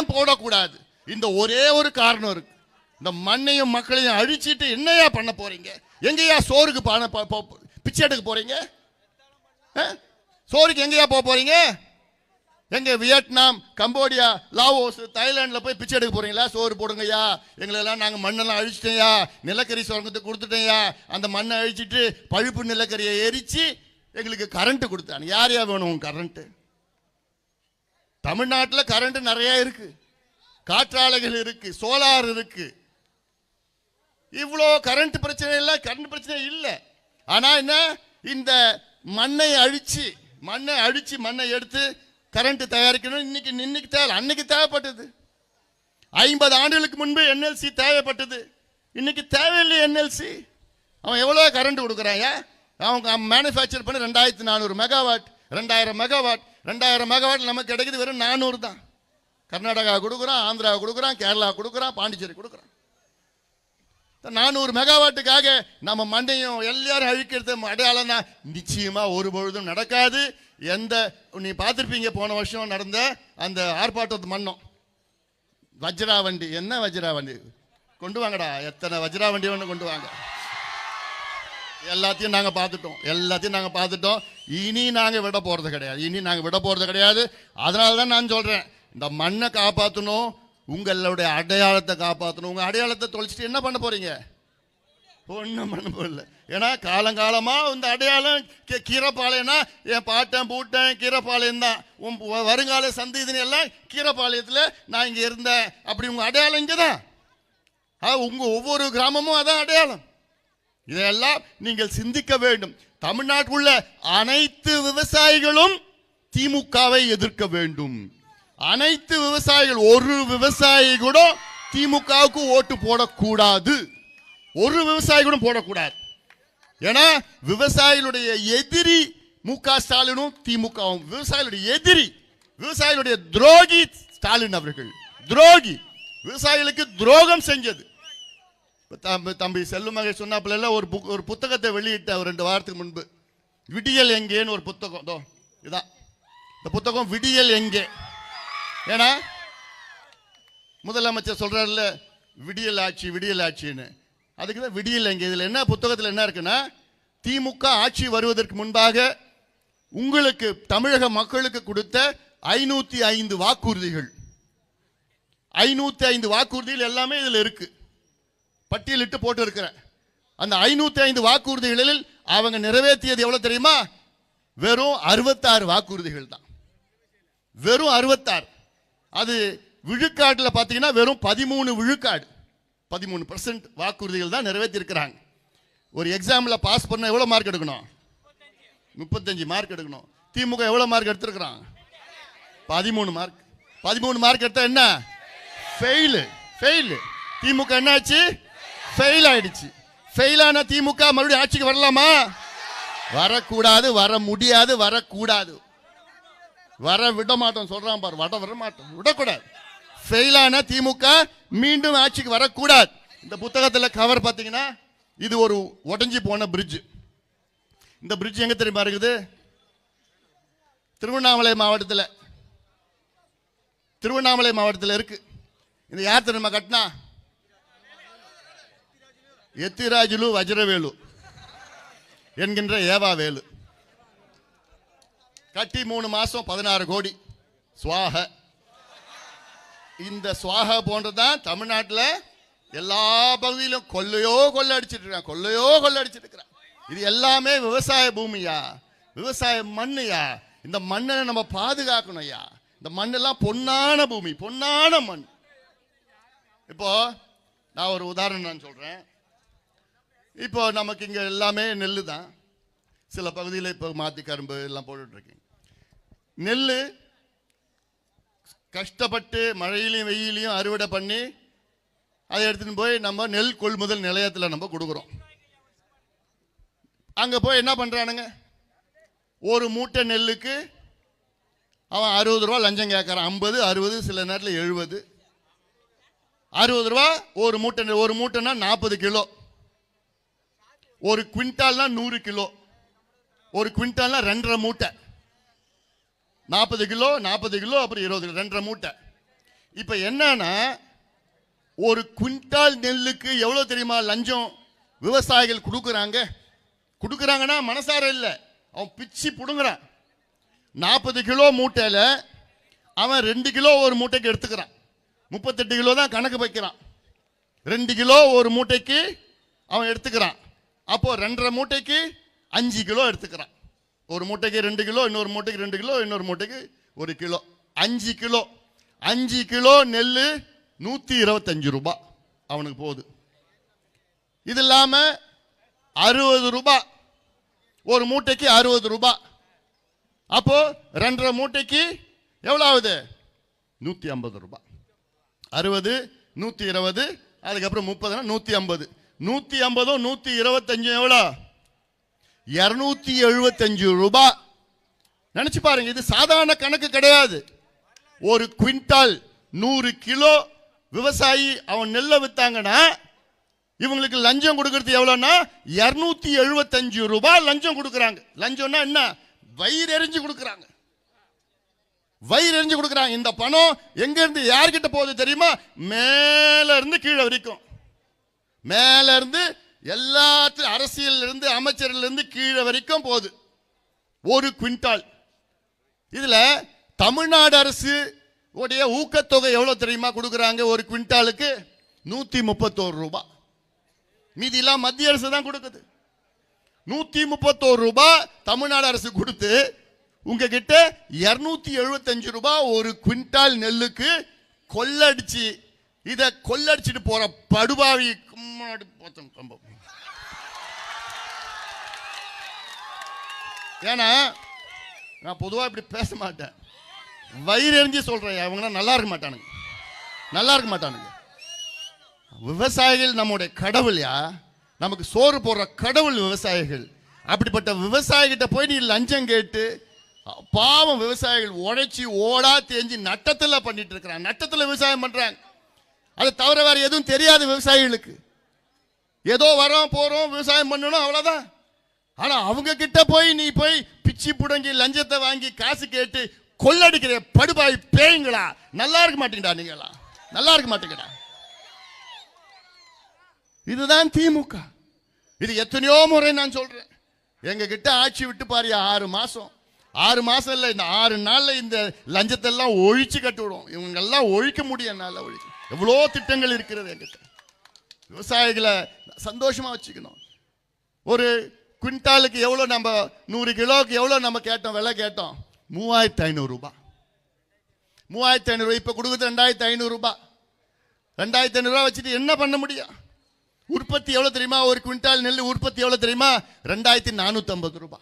ஏன் போடக்கூடாது. இந்த ஒரே ஒரு காரணம் இருக்கு. இந்த மண்ணையும் மக்களையும் அழிச்சிட்டு என்னையா பண்ண போறீங்க? எங்கேயா சோறுக்கு பிச்சை எடுக்க போறீங்க? ஆ? சோறுக்கு எங்கேயா போக போறீங்க? எங்க வியட்நாம் கம்போடியா லாவோஸ் தாய்லாண்டில் போய் பிச்சை எடுக்க போறீங்களா? சோறு போடுங்கய்யா. எங்களெல்லாம் நாங்கள் மண்ணெல்லாம் அழிச்சிட்டேயா நிலக்கரி சுரங்கத்தை கொடுத்துட்டேயா அந்த மண்ணை அழிச்சிட்டு பழுப்பு நிலக்கரியை எரித்து எங்களுக்கு கரண்ட்டு கொடுத்தாங்க. யார் யார் வேணும் கரண்ட்டு தமிழ்நாட்டில் கரண்ட் நிறைய இருக்கு. காற்றாலைகள் இருக்கு சோலார் இருக்கு. இவ்வளோ கரண்ட் பிரச்சனை இல்லை கரண்ட் பிரச்சனை இல்லை. ஆனால் என்ன? இந்த மண்ணை அழிச்சு மண்ணை அழிச்சு மண்ணை எடுத்து கரண்ட் தயாரிக்கணும். இன்னைக்கு இன்னைக்கு தேவை அன்னைக்கு தேவைப்பட்டது. ஐம்பது ஆண்டுகளுக்கு முன்பு என்எல்சி தேவைப்பட்டது. இன்னைக்கு தேவையில்லை என்எல்சி. அவன் எவ்வளோ கரண்ட் கொடுக்குறாங்க அவங்க மேனுஃபேக்சர் பண்ணி ரெண்டாயிரத்தி நானூறு மெகாவாட் ரெண்டாயிரம் மெகாவாட் ரெண்டாயிரம் மெகாவாட் நமக்கு கிடைக்குது வெறும் நானூறு தான். கர்நாடகா கொடுக்குறான் ஆந்திரா கொடுக்குறான் கேரளா கொடுக்குறான் பாண்டிச்சேரி கொடுக்குறான். நானூறு மெகாவாட்டுக்காக நம்ம மண்டையும் எல்லாரும் அழிக்கிறது அடையாளம்னா தான். ஒரு பொழுதும் நடக்காது. எந்த நீ பார்த்துருப்பீங்க போன வருஷம் நடந்த அந்த ஆர்ப்பாட்டத்து மன்னம் வஜ்ரா வண்டி என்ன வஜ்ரா வண்டி? கொண்டு வாங்கடா எத்தனை வஜ்ரா வண்டி ஒன்று கொண்டு வாங்க. எல்லாத்தையும் நாங்கள் பார்த்துட்டோம். எல்லாத்தையும் நாங்கள் பார்த்துட்டோம். இனி நாங்கள் விட போகிறது கிடையாது. இனி நாங்கள் விட போகிறது கிடையாது. அதனால தான் நான் சொல்கிறேன் இந்த மண்ணை காப்பாற்றணும் உங்களுடைய அடையாளத்தை காப்பாற்றணும் உங்கள் அடையாளத்தை தொலைச்சிட்டு என்ன பண்ண போகிறீங்க ஒன்றும் பண்ண போகல ஏன்னா காலங்காலமாக இந்த அடையாளம் கீ- கீரைப்பாளையம்னா என் பாட்டன் பூட்டன் கீரைப்பாளையம் தான். உன் வருங்கால சந்ததியினர் எல்லாம் கீரைப்பாளையத்தில் நான் இங்கே இருந்தேன். அப்படி உங்கள் அடையாளம் இங்கே தான் உங்கள் ஒவ்வொரு கிராமமும் அதான் அடையாளம். இதையெல்லாம் நீங்கள் சிந்திக்க வேண்டும். தமிழ்நாட்டில் உள்ள அனைத்து விவசாயிகளும் திமுகவை எதிர்க்க வேண்டும். அனைத்து விவசாயிகள் ஒரு விவசாயி கூட திமுகவுக்கு ஓட்டு போடக்கூடாது. ஒரு விவசாயி கூட போடக்கூடாது. ஏன்னா விவசாயிகளுடைய எதிரி மு க ஸ்டாலினும் திமுகவும். விவசாயிகளுடைய எதிரி விவசாயிகளுடைய துரோகி ஸ்டாலின் அவர்கள். துரோகி. விவசாயிகளுக்கு துரோகம் செஞ்சது. தம்பி தம்பி செல்லுமகை சொன்னாப்புல ஒரு புக் ஒரு புத்தகத்தை வெளியிட்ட ரெண்டு வாரத்துக்கு முன்பு. விடியல் எங்கேன்னு ஒரு புத்தகம் இதோ இதான். இந்த புத்தகம் விடியல் எங்கே? ஏன்னா முதலமைச்சர் சொல்கிறார்ல விடியல் ஆட்சி விடியல் ஆட்சின்னு. அதுக்கு தான் விடியல் எங்கே? இதில் என்ன புத்தகத்தில் என்ன இருக்குன்னா திமுக ஆட்சி வருவதற்கு முன்பாக உங்களுக்கு தமிழக மக்களுக்கு கொடுத்த ஐநூற்றி ஐந்து வாக்குறுதிகள். ஐநூற்றி ஐந்து வாக்குறுதிகள் எல்லாமே இதில் இருக்குது பட்டியலிட்டு போட்டு இருக்கிறேன் அந்த ஐநூத்தி ஐந்து வாக்குறுதிகளில் அவங்க நிறைவேற்றியது எவ்வளவு தெரியுமா? வெறும் அறுபத்தாறு வாக்குறுதிகள் தான். வெறும் அறுபத்தாறு. அது விழுக்காட்டில் பார்த்தீங்கன்னா வெறும் பதிமூணு விழுக்காடு. பதிமூணு பர்சன்ட் வாக்குறுதிகள் தான் நிறைவேற்றிருக்கிறாங்க. ஒரு எக்ஸாமில் பாஸ் பண்ண எவ்வளோ மார்க் எடுக்கணும்? முப்பத்தஞ்சு மார்க் எடுக்கணும். திமுக எவ்வளோ மார்க் எடுத்திருக்கிறான்? பதிமூணு மார்க் பதிமூணு மார்க் எடுத்தா என்ன? ஃபெயிலு ஃபெயிலு திமுக என்னாச்சு? ஃபெயில் ஆயிடுச்சு. ஃபெயிலான திமுக மறுபடியும் ஆட்சிக்கு வரலாமா? வரக்கூடாது வர முடியாது வரக்கூடாது. வர விட மாட்டோம் சொல்றான் பாரு வட வர மாட்டோம் விடக்கூடாது. ஃபெயிலான திமுக மீண்டும் ஆட்சிக்கு வரக்கூடாது. இந்த புத்தகத்தில் கவர் பார்த்தீங்கன்னா இது ஒரு உடஞ்சி போன பிரிட்ஜ் இந்த பிரிட்ஜ் எங்க தெரியுமா இருக்குது? திருவண்ணாமலை மாவட்டத்தில். திருவண்ணாமலை மாவட்டத்தில் இருக்கு. இந்த யார் தெரியுமா கட்டினா? எத்திராஜுலு வஜ்ரவேலு என்கின்ற ஏவா வேலு. கட்டி மூணு மாசம் பதினாறு கோடி. சுவாக. இந்த சுவாக போன்றதான் தமிழ்நாட்டில் எல்லா பகுதியிலும் கொள்ளையோ கொள்ளை அடிச்சிட்டு இருக்கான் கொள்ளையோ கொள்ளை அடிச்சிட்டு இருக்கிறான் இது எல்லாமே விவசாய பூமியா? விவசாய மண்ணுயா? இந்த மண்ணை நம்ம பாதுகாக்கணும் ஐயா. இந்த மண்ணெல்லாம் பொன்னான பூமி பொன்னான மண். இப்போ நான் ஒரு உதாரணம் நான் சொல்றேன். இப்போ நமக்கு இங்கே எல்லாமே நெல் தான். சில பகுதியில் இப்போ மாற்றி கரும்பு எல்லாம் போட்டுட்டுருக்கிங்க நெல் கஷ்டப்பட்டு மழையிலையும் வெயிலையும் அறுவடை பண்ணி அதை எடுத்துன்னு போய் நம்ம நெல் கொள்முதல் நிலையத்தில் நம்ம கொடுக்குறோம். அங்கே போய் என்ன பண்ணுறானுங்க ஒரு மூட்டை நெல்லுக்கு அவன் அறுபது ரூபா லஞ்சம் கேட்குறான். ஐம்பது அறுபது சில நேரத்தில் எழுபது. அறுபது ரூபா ஒரு மூட்டை நெல். ஒரு மூட்டைன்னா நாற்பது கிலோ. ஒரு குவிண்டால்னா நூறு கிலோ. ஒரு குவிண்டால்னா ரெண்டரை மூட்டை. நாற்பது கிலோ நாற்பது கிலோ அப்புறம் இருபது கிலோ ரெண்டரை மூட்டை. இப்போ என்னன்னா ஒரு குவிண்டால் நெல்லுக்கு எவ்வளோ தெரியுமா லஞ்சம்? விவசாயிகள் கொடுக்குறாங்க. கொடுக்குறாங்கன்னா மனசார இல்லை. அவன் பிச்சு பிடுங்குறான். நாற்பது கிலோ மூட்டையில் அவன் ரெண்டு கிலோ ஒரு மூட்டைக்கு எடுத்துக்கிறான். முப்பத்தெட்டு கிலோ தான் கணக்கு வைக்கிறான். ரெண்டு கிலோ ஒரு மூட்டைக்கு அவன் எடுத்துக்கிறான். அப்போ ரெண்டரை மூட்டைக்கு அஞ்சு கிலோ எடுத்துக்கிறான். ஒரு மூட்டைக்கு ரெண்டு கிலோ இன்னொரு மூட்டைக்கு ரெண்டு கிலோ இன்னொரு மூட்டைக்கு ஒரு கிலோ. அஞ்சு கிலோ. அஞ்சு கிலோ நெல் நூற்றி இருபத்தஞ்சு ரூபா. அவனுக்கு போகுது. இது இல்லாமல் அறுபது ரூபாய் ஒரு மூட்டைக்கு அறுபது ரூபா. அப்போ ரெண்டரை மூட்டைக்கு எவ்வளோ ஆகுது? நூற்றி ஐம்பது ரூபா. அறுபது நூற்றி இருபது அதுக்கப்புறம் முப்பதுனா நூற்றி ஐம்பது. நூற்றி ஐம்பதும் நூற்றி இருபத்தஞ்சும் எவ்வளோ? இரநூத்தி எழுபத்தஞ்சு ரூபாய் நினச்சி பாருங்க இது சாதாரண கணக்கு கிடையாது. ஒரு குவிண்டால் நூறு கிலோ விவசாயி அவன் நெல்லை வித்தாங்கன்னா இவங்களுக்கு லஞ்சம் கொடுக்கறது எவ்வளோன்னா இரநூத்தி எழுபத்தஞ்சு ரூபாய் லஞ்சம் கொடுக்குறாங்க. லஞ்சம்னா என்ன? வயிறு எரிஞ்சு கொடுக்குறாங்க. வயிறு எரிஞ்சு கொடுக்குறாங்க. இந்த பணம் எங்கேருந்து யார்கிட்ட போகுது தெரியுமா? மேலே இருந்து கீழே வரைக்கும். மேலேருந்து இருந்து அரசியலிருந்து அமைச்சர்லேருந்து கீழே வரைக்கும் போகுது. ஒரு குவிண்டால். இதில் தமிழ்நாடு அரசு உடைய ஊக்கத்தொகை எவ்வளோ தெரியுமா கொடுக்குறாங்க ஒரு குவிண்டாலுக்கு? நூற்றி முப்பத்தோரு ரூபா. மீதியெல்லாம் மத்திய அரசு தான் கொடுக்குது. நூற்றி முப்பத்தோரு ரூபா தமிழ்நாடு அரசு கொடுத்து உங்ககிட்ட இரநூத்தி எழுபத்தஞ்சு ரூபா ஒரு குவிண்டால் நெல்லுக்கு கொள்ளடிச்சு இதை கொள்ளடிச்சிட்டு போகிற படுபாவி கும்மாடி போத்தம் கம்பம் ஏன்னா நான் பொதுவா இப்படி பேச மாட்டேன். வயிறு எரிஞ்சு சொல்றேன் அவங்களாம் நல்லா இருக்க மாட்டானுங்க. நல்லா இருக்க மாட்டானுங்க. விவசாயிகள் நம்முடைய கடவுள்யா நமக்கு சோறு போடுற கடவுள் விவசாயிகள். அப்படிப்பட்ட விவசாயிகிட்ட போய் நீ லஞ்சம் கேட்டு பாவம் விவசாயிகள் உழைச்சி ஓடா தேஞ்சு நட்டத்துல பண்ணிட்டு இருக்கிறாங்க. நட்டத்துல விவசாயம் பண்றாங்க. அதை தவிர வேற எதுவும் தெரியாது விவசாயிகளுக்கு. ஏதோ வரோம் போகிறோம் விவசாயம் பண்ணணும் அவ்வளோதான் ஆனால் அவங்க கிட்ட போய் நீ போய் பிச்சி புடங்கி லஞ்சத்தை வாங்கி காசு கேட்டு கொள்ளடிக்கிற படுபாய் பேயுங்களா? நல்லா இருக்க மாட்டீங்கடா நீங்களா நல்லா இருக்க மாட்டீங்கடா. இதுதான் திமுக. இது எத்தனையோ முறை நான் சொல்றேன். எங்க கிட்ட ஆட்சி விட்டு பாரு ஆறு மாசம். ஆறு மாசம் இல்லை இந்த ஆறு நாள்ல இந்த லஞ்சத்தை எல்லாம் ஒழிச்சு கட்டுவிடும் இவங்க எல்லாம் ஒழிக்க முடியும் என்னால ஒழிக்க. எவ்வளோ திட்டங்கள் இருக்கிறது எங்கிட்ட விவசாயிகளை சந்தோஷமாக வச்சுக்கணும். ஒரு குவிண்டாலுக்கு எவ்வளோ நம்ம நூறு கிலோவுக்கு எவ்வளோ நம்ம கேட்டோம் விலை கேட்டோம்? மூவாயிரத்து ஐநூறுரூபா மூவாயிரத்து மூவாயிரத்தி இப்போ கொடுக்குறது ரெண்டாயிரத்து ஐநூறுரூபா ரெண்டாயிரத்து ரெண்டாயிரத்தி ஐநூறுரூவா வச்சுட்டு என்ன பண்ண முடியும்? உற்பத்தி எவ்வளோ தெரியுமா? ஒரு குவிண்டால் நெல் உற்பத்தி எவ்வளோ தெரியுமா? ரெண்டாயிரத்தி நானூற்றம்பது ரூபா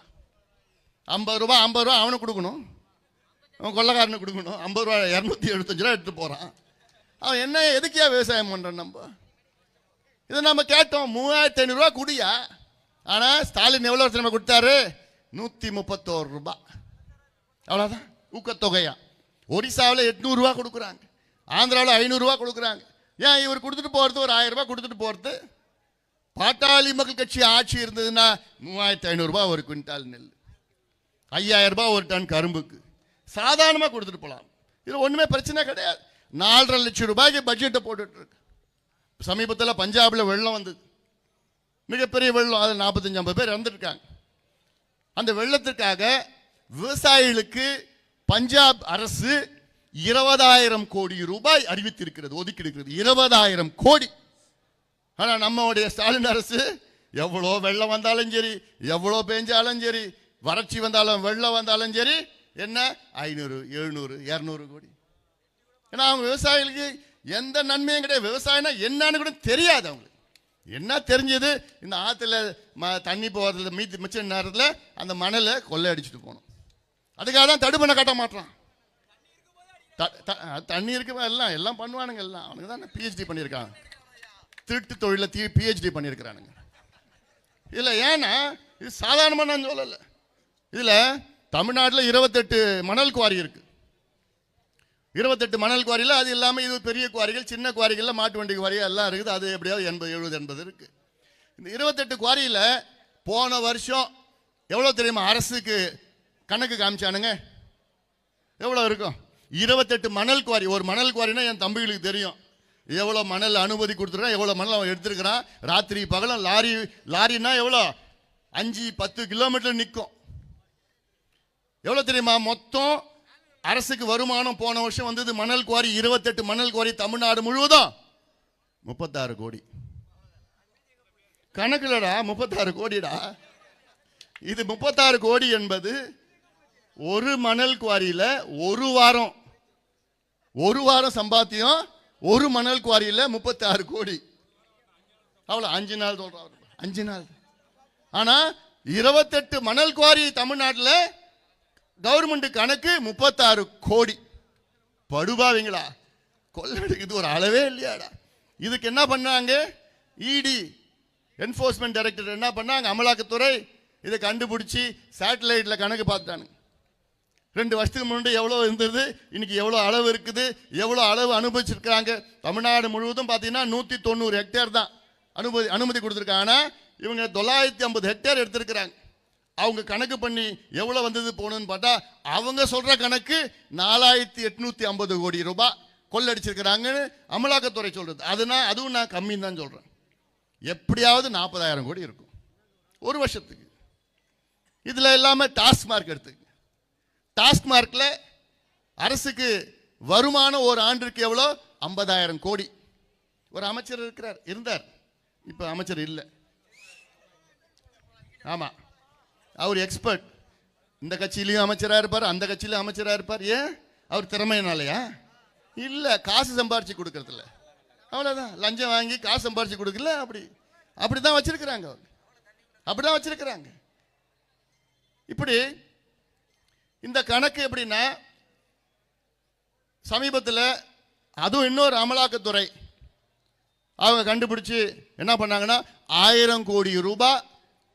ஐம்பது ரூபா ஐம்பது ரூபா அவனுக்கு கொடுக்கணும். அவன் கொள்ளக்காரனுக்கு கொடுக்கணும். ஐம்பது ரூபா இரநூத்தி எழுபத்தஞ்சு ரூபா எடுத்து போகிறான் அவன் என்ன எதுக்கியா விவசாயம் பண்ணுறான் நம்ம? இதை நம்ம கேட்டோம். மூவாயிரத்தி ஐநூறுரூவா குடியா? ஆனால் ஸ்டாலின் எவ்வளோ நம்ம கொடுத்தாரு? நூற்றி முப்பத்தோரு ரூபாய் அவ்வளோதான் ஊக்கத்தொகையா? ஒரிசாவில் எட்நூறுரூவா கொடுக்குறாங்க. ஆந்திராவில் ஐநூறுரூவா கொடுக்குறாங்க. ஏன் இவர் கொடுத்துட்டு போகிறது ஒரு ஆயிரம் ரூபாய் கொடுத்துட்டு போகிறது பாட்டாளி மக்கள் கட்சி ஆட்சி இருந்ததுன்னா மூவாயிரத்தி ஐநூறுரூபா ஒரு குவிண்டால் நெல். ஐயாயிரம் ரூபாய் ஒரு டன் கரும்புக்கு. சாதாரணமாக கொடுத்துட்டு போகலாம் இது ஒன்றுமே பிரச்சனை கிடையாது. நாலரை லட்சம் ரூபாய்க்கு பட்ஜெட்டை போட்டுட்ருக்கு சமீபத்தில் பஞ்சாபில் வெள்ளம் வந்தது. மிகப்பெரிய வெள்ளம் அதில் நாற்பத்தஞ்சு ஐம்பது பேர் இறந்துருக்காங்க. அந்த வெள்ளத்திற்காக விவசாயிகளுக்கு பஞ்சாப் அரசு இருபதாயிரம் கோடி ரூபாய் அறிவித்திருக்கிறது ஒதுக்கிடுக்கிறது இருபதாயிரம் கோடி. ஆனால் நம்மளுடைய ஸ்டாலின் அரசு எவ்வளோ வெள்ளம் வந்தாலும் சரி எவ்வளோ பெஞ்சாலும் சரி வறட்சி வந்தாலும் வெள்ளம் வந்தாலும் சரி என்ன? ஐநூறு எழுநூறு இரநூறு கோடி. ஏன்னா அவங்க விவசாயிகளுக்கு எந்த நன்மையும் கிடையாது. விவசாயம்னா என்னன்னு கூட தெரியாது அவங்களுக்கு. என்ன தெரிஞ்சது? இந்த ஆற்றுல ம தண்ணி போகிறதுல மீத்து மிச்ச நேரத்தில் அந்த மணலை கொள்ளை அடிச்சுட்டு போகணும். அதுக்காக தான் தடுப்பணை கட்ட மாட்டான் த- த- தண்ணி இருக்கு எல்லாம் எல்லாம் பண்ணுவானுங்க எல்லாம். அவனுக்கு தான் பிஹெச்டி பண்ணியிருக்காங்க திருட்டு தொழிலை தீ பிஹெச்டி பண்ணியிருக்கிறானுங்க. இதில் ஏன்னா இது சாதாரணமாக நான் சொல்லலை. இதில் தமிழ்நாட்டில் இருபத்தெட்டு மணல் குவாரி இருக்கு. இருபத்தெட்டு மணல் குவாரியில் அது இல்லாமல் இது பெரிய குவாரிகள் சின்ன குவாரிகளில் மாட்டு வண்டி குவாரிகள் எல்லாம் இருக்குது. அது எப்படியாவது எண்பது எழுபது எண்பது இருக்குது இந்த இருபத்தெட்டு குவாரியில் போன வருஷம் எவ்வளோ தெரியுமா? அரசுக்கு கணக்கு காமிச்சானுங்க. எவ்வளோ இருக்கும்? இருபத்தெட்டு மணல் குவாரி. ஒரு மணல் குவாரினா என் தம்பிகளுக்கு தெரியும். எவ்வளோ மணல் அனுமதி கொடுத்துருக்கான் எவ்வளோ மணல் அவன் எடுத்துருக்கிறான். ராத்திரி பகலும் லாரி லாரினா எவ்வளோ? அஞ்சு பத்து கிலோமீட்டர் நிற்கும். எவ்வளோ தெரியுமா? மொத்தம் அரசுக்கு வருமானம் போன வருஷம் வந்தது மணல் குவாரி இருபத்தெட்டு மணல் குவாரி தமிழ்நாடு முழுவதும். முப்பத்தாறு கோடி. கணக்குலடா முப்பத்தாறு கோடிடா. இது முப்பத்தாறு கோடி என்பது ஒரு மணல் குவாரியில் ஒரு வாரம். ஒரு வாரம் சம்பாத்தியம் ஒரு மணல் குவாரியில் முப்பத்தாறு கோடி. அவ்வளோ அஞ்சு நாள் சொல்கிறார் அஞ்சு நாள். ஆனால் இருபத்தெட்டு மணல் குவாரி தமிழ்நாட்டில் கவர்மெண்ட் கணக்கு முப்பத்தாறு கோடி. படுபாவீங்களா? கொள்ளடிக்குது ஒரு அளவே இல்லையாடா. இதுக்கு என்ன பண்ணாங்க? இடி என்ஃபோர்ஸ்மெண்ட் டைரக்டர் என்ன பண்ணாங்க? அமலாக்கத்துறை இதை கண்டுபிடிச்சி சேட்டலைட்டில் கணக்கு பார்த்தானுங்க. ரெண்டு வருஷத்துக்கு முன்னாடி எவ்வளோ இருந்தது? இன்னைக்கு எவ்வளோ அளவு இருக்குது? எவ்வளோ அளவு அனுபவிச்சிருக்கிறாங்க தமிழ்நாடு முழுவதும் பார்த்தீங்கன்னா நூற்றி தொண்ணூறு ஹெக்டேர் தான் அனுமதி அனுமதி கொடுத்துருக்காங்க. ஆனால் இவங்க தொள்ளாயிரத்தி ஐம்பது ஹெக்டேர் எடுத்திருக்கிறாங்க. அவங்க கணக்கு பண்ணி எவ்வளோ வந்தது போகணும்னு பார்த்தா அவங்க சொல்கிற கணக்கு நாலாயிரத்தி எட்நூற்றி ஐம்பது கோடி ரூபாய் கொள்ளடிச்சிருக்கிறாங்கன்னு அமலாக்கத்துறை சொல்கிறது அதுனா அதுவும் நான் கம்மின்னு தான் சொல்கிறேன் எப்படியாவது நாற்பதாயிரம் கோடி இருக்கும். ஒரு வருஷத்துக்கு. இதில் இல்லாமல் டாஸ்மார்க் எடுத்துங்க டாஸ்மார்க்கில் அரசுக்கு வருமானம் ஒரு ஆண்டிற்கு எவ்வளோ? ஐம்பதாயிரம் கோடி. ஒரு அமைச்சர் இருக்கிறார் இருந்தார். இப்போ அமைச்சர் இல்லை. ஆமாம் அவர் எக்ஸ்பர்ட் இந்த கட்சியிலையும் அமைச்சராக இருப்பார் அந்த கட்சியிலும் அமைச்சராக இருப்பார். ஏன்? அவர் திறமையினாலையா? இல்லை காசு சம்பாரிச்சு கொடுக்கறதில்ல. அவ்வளோதான் லஞ்சம் வாங்கி காசு சம்பாரிச்சு கொடுக்கல அப்படி. அப்படி தான் வச்சுருக்கிறாங்க அவர். அப்படி தான் வச்சுருக்கிறாங்க. இப்படி இந்த கணக்கு எப்படின்னா சமீபத்தில் அதுவும் இன்னொரு அமலாக்கத்துறை அவங்க கண்டுபிடிச்சு என்ன பண்ணாங்கன்னா ஆயிரம் கோடி ரூபாய்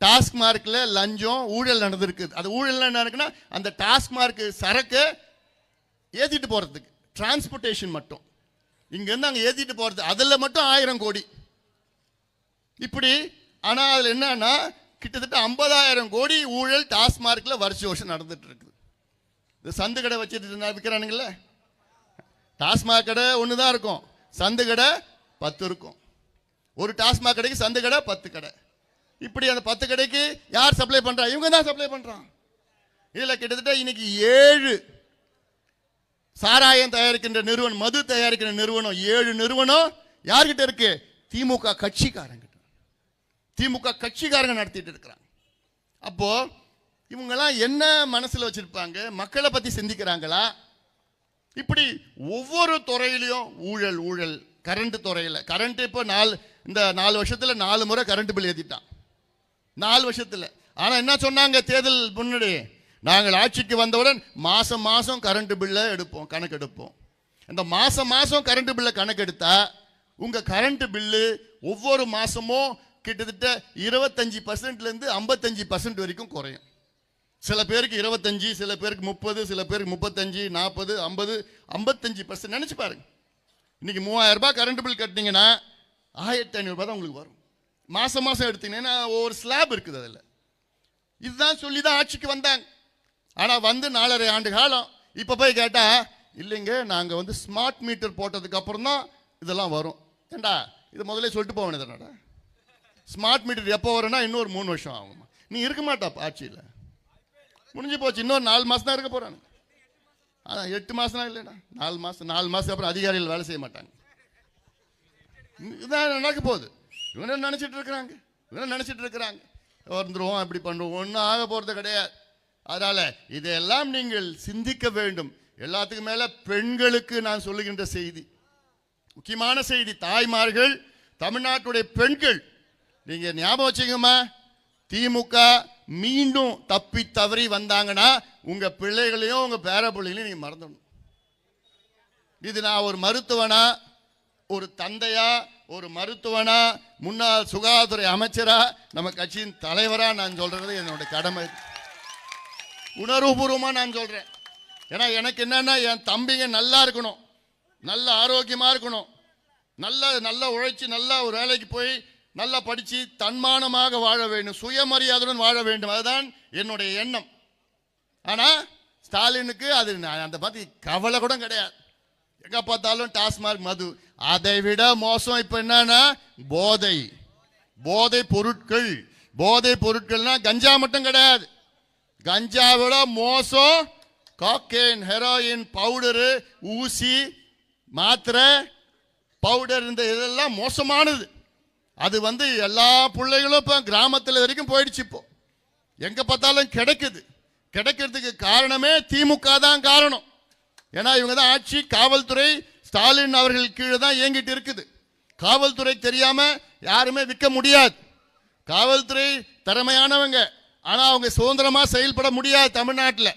டாஸ்மார்க்கில் லஞ்சம் ஊழல் நடந்திருக்கு. அது ஊழல் என்ன இருக்குன்னா அந்த டாஸ்மார்க் சரக்கு ஏற்றிட்டு போகிறதுக்கு டிரான்ஸ்போர்ட்டேஷன் மட்டும். இங்கேருந்து அங்கே ஏற்றிட்டு போகிறது அதில் மட்டும் ஆயிரம் கோடி. இப்படி ஆனால் அதில் என்னன்னா கிட்டத்தட்ட ஐம்பதாயிரம் கோடி ஊழல் டாஸ்மார்க்கில் வருஷ வருஷம் நடந்துட்டு இருக்குது. இந்த சந்து கடை வச்சுட்டு இருந்தா விற்கிறானுங்களே டாஸ்மாக் கடை ஒன்று தான் இருக்கும். சந்து கடை பத்து இருக்கும். ஒரு டாஸ்மாக் கடைக்கு சந்து கடை பத்து கடை. இப்படி அந்த பத்து கடைக்கு யார் சப்ளை பண்றா? இவங்க தான் சப்ளை பண்றான். இதில் கிட்டத்தட்ட இன்னைக்கு ஏழு சாராயம் தயாரிக்கின்ற நிறுவனம் மது தயாரிக்கின்ற நிறுவனம் ஏழு நிறுவனம் யார்கிட்ட இருக்கு? திமுக கட்சிக்காரங்கிட்ட. திமுக கட்சிக்காரங்க நடத்திட்டு இருக்கிறாங்க. அப்போ இவங்கெல்லாம் என்ன மனசில் வச்சிருப்பாங்க? மக்களை பத்தி சிந்திக்கிறாங்களா? இப்படி ஒவ்வொரு துறையிலையும் ஊழல் ஊழல் கரண்ட் துறையில். கரண்ட் இப்போ நாலு இந்த நாலு வருஷத்தில் நாலு முறை கரண்ட் பில் ஏற்றிட்டான் நாலு வருஷத்தில். ஆனால் என்ன சொன்னாங்க தேர்தல் முன்னாடி? நாங்கள் ஆட்சிக்கு வந்தவுடன் மாதம் மாதம் கரண்ட் பில்லை எடுப்போம் கணக்கு எடுப்போம். இந்த மாதம் மாதம் கரண்ட் பில்லை கணக்கு உங்கள் உங்க கரண்ட் பில்லு ஒவ்வொரு மாதமும் கிட்டத்தட்ட இருபத்தஞ்சி பர்சன்ட்லேருந்து ஐம்பத்தஞ்சி ஐம்பத்தஞ்சு பர்சன்ட் வரைக்கும் குறையும். சில பேருக்கு இருபத்தஞ்சி சில பேருக்கு முப்பது சில பேருக்கு முப்பத்தஞ்சு நாற்பது ஐம்பது ஐம்பத்தஞ்சு பர்சன்ட் நினச்சி பாருங்க. இன்னைக்கு மூவாயிரரூபா கரண்ட் பில் கட்டினீங்கன்னா ஆயிரத்தி ஐநூறுரூபா தான் உங்களுக்கு வரும். மாதம் மாதம் எடுத்தீங்கன்னா ஒவ்வொரு ஸ்லாப் இருக்குது அதில். இதுதான் சொல்லி தான் ஆட்சிக்கு வந்தாங்க. ஆனால் வந்து நாலரை ஆண்டு காலம். இப்போ போய் கேட்டால் இல்லைங்க நாங்கள் வந்து ஸ்மார்ட் மீட்டர் போட்டதுக்கு அப்புறம் தான் இதெல்லாம் வரும். ஏண்டா இது முதல்ல சொல்லிட்டு போக வேண்டியதுனடா ஸ்மார்ட் மீட்டர் எப்போ வரும்னா இன்னொரு மூணு வருஷம் ஆகுமா. நீ இருக்க மாட்டா ஆட்சியில். முடிஞ்சு போச்சு இன்னொரு நாலு மாதம் தான் இருக்க போகிறாங்க அதான் எட்டு மாதம்னா இல்லைடா. நாலு மாதம் நாலு மாதம் அப்புறம் அதிகாரிகள் வேலை செய்ய மாட்டாங்க. இதான் நடக்க போகுது. இவங்க நினச்சிட்டு இருக்கிறாங்க. இவங்க நினச்சிட்டு இருக்கிறாங்க. வந்துருவோம் அப்படி பண்ணுவோம். ஒன்றும் ஆக போகிறது கிடையாது. அதனால் இதையெல்லாம் நீங்கள் சிந்திக்க வேண்டும். எல்லாத்துக்கும் மேலே பெண்களுக்கு நான் சொல்லுகின்ற செய்தி. முக்கியமான செய்தி தாய்மார்கள் தமிழ்நாட்டுடைய பெண்கள். நீங்கள் ஞாபகம் வச்சுக்கோமா திமுக மீண்டும் தப்பி தவறி வந்தாங்கன்னா உங்கள் பிள்ளைகளையும் உங்கள் பேர பிள்ளைகளையும் நீங்கள் மறந்துடணும். இது நான் ஒரு மருத்துவனா ஒரு தந்தையா ஒரு மருத்துவனா முன்னாள் சுகாதாரத்துறை அமைச்சரா நம்ம கட்சியின் தலைவரா நான் சொல்றது என்னோட கடமை. உணர்வுபூர்வமாக நான் சொல்றேன். ஏன்னா எனக்கு என்னன்னா என் தம்பிங்க நல்லா இருக்கணும். நல்ல ஆரோக்கியமா இருக்கணும். நல்ல நல்லா உழைச்சி நல்லா ஒரு வேலைக்கு போய் நல்லா படித்து தன்மானமாக வாழ வேண்டும். சுயமரியாதையுடன் வாழ வேண்டும். அதுதான் என்னுடைய எண்ணம். ஆனால் ஸ்டாலினுக்கு அது நான் அந்த மாதிரி கவலை கூட கிடையாது. எங்கே பார்த்தாலும் டாஸ்மார்க் மது. அதை விட மோசம் இப்ப என்னன்னா போதை. போதை பொருட்கள். போதை பொருட்கள்னா கஞ்சா மட்டும் கிடையாது. கஞ்சா விட மோசம் காக்கேன் ஹெரோயின் பவுடரு ஊசி மாத்திரை பவுடர் இந்த இதெல்லாம் மோசமானது. அது வந்து எல்லா பிள்ளைகளும் இப்போ கிராமத்தில் வரைக்கும் போயிடுச்சு இப்போ. எங்கே பார்த்தாலும் கிடைக்குது. கிடைக்கிறதுக்கு காரணமே திமுக தான் காரணம். ஏன்னா இவங்க தான் ஆட்சி காவல்துறை ஸ்டாலின் அவர்கள் கீழே தான் இயங்கிட்டு இருக்குது. காவல்துறை தெரியாம யாருமே விற்க முடியாது. காவல்துறை திறமையானவங்க. ஆனா அவங்க சுதந்திரமா செயல்பட முடியாது தமிழ்நாட்டில்.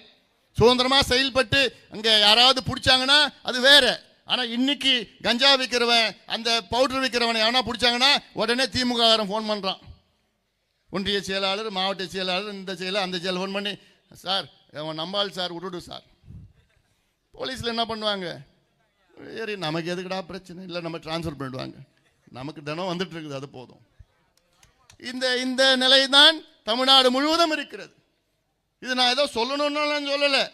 சுதந்திரமா செயல்பட்டு அங்க யாராவது பிடிச்சாங்கன்னா அது வேற. ஆனா இன்னைக்கு கஞ்சா விற்கிறவன் அந்த பவுடர் விற்கிறவனை எவனா பிடிச்சாங்கன்னா உடனே திமுக ஃபோன் பண்றான். ஒன்றிய செயலாளர் மாவட்ட செயலாளர் இந்த செயலர் அந்த செயலர் ஃபோன் பண்ணி சார் அவன் நம்பாள் சார் விட்டுடு சார். போலீஸில் என்ன பண்ணுவாங்க? சரி நமக்கு எதுக்குடா பிரச்சனை? இல்லை நம்ம ட்ரான்ஸ்ஃபர் பண்ணிடுவாங்க. நமக்கு தினம் வந்துட்டு இருக்குது அது போதும். இந்த இந்த நிலை தான் தமிழ்நாடு முழுவதும் இருக்கிறது. இது நான் ஏதோ சொல்லணும்னாலும் சொல்லலை.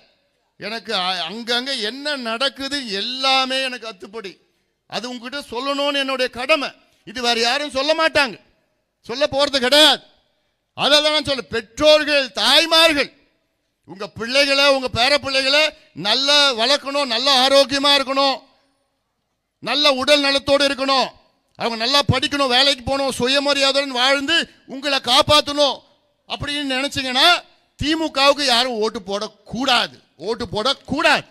எனக்கு அங்கங்கே என்ன நடக்குது எல்லாமே எனக்கு அத்துப்படி. அது உங்ககிட்ட சொல்லணும்னு என்னுடைய கடமை. இது வேறு யாரும் சொல்ல மாட்டாங்க. சொல்ல போகிறது கிடையாது. அதை தான் நான் சொல்ல பெற்றோர்கள் தாய்மார்கள் உங்கள் பிள்ளைகளை உங்கள் பேர பிள்ளைகளை நல்லா வளர்க்கணும் நல்ல ஆரோக்கியமாக இருக்கணும். நல்ல உடல் நலத்தோடு இருக்கணும். அவங்க நல்லா படிக்கணும் வேலைக்கு போகணும் சுயமரியாதையுடன் வாழ்ந்து உங்களை காப்பாற்றணும் அப்படின்னு நினச்சிங்கன்னா திமுகவுக்கு யாரும் ஓட்டு போடக்கூடாது. ஓட்டு போடக்கூடாது.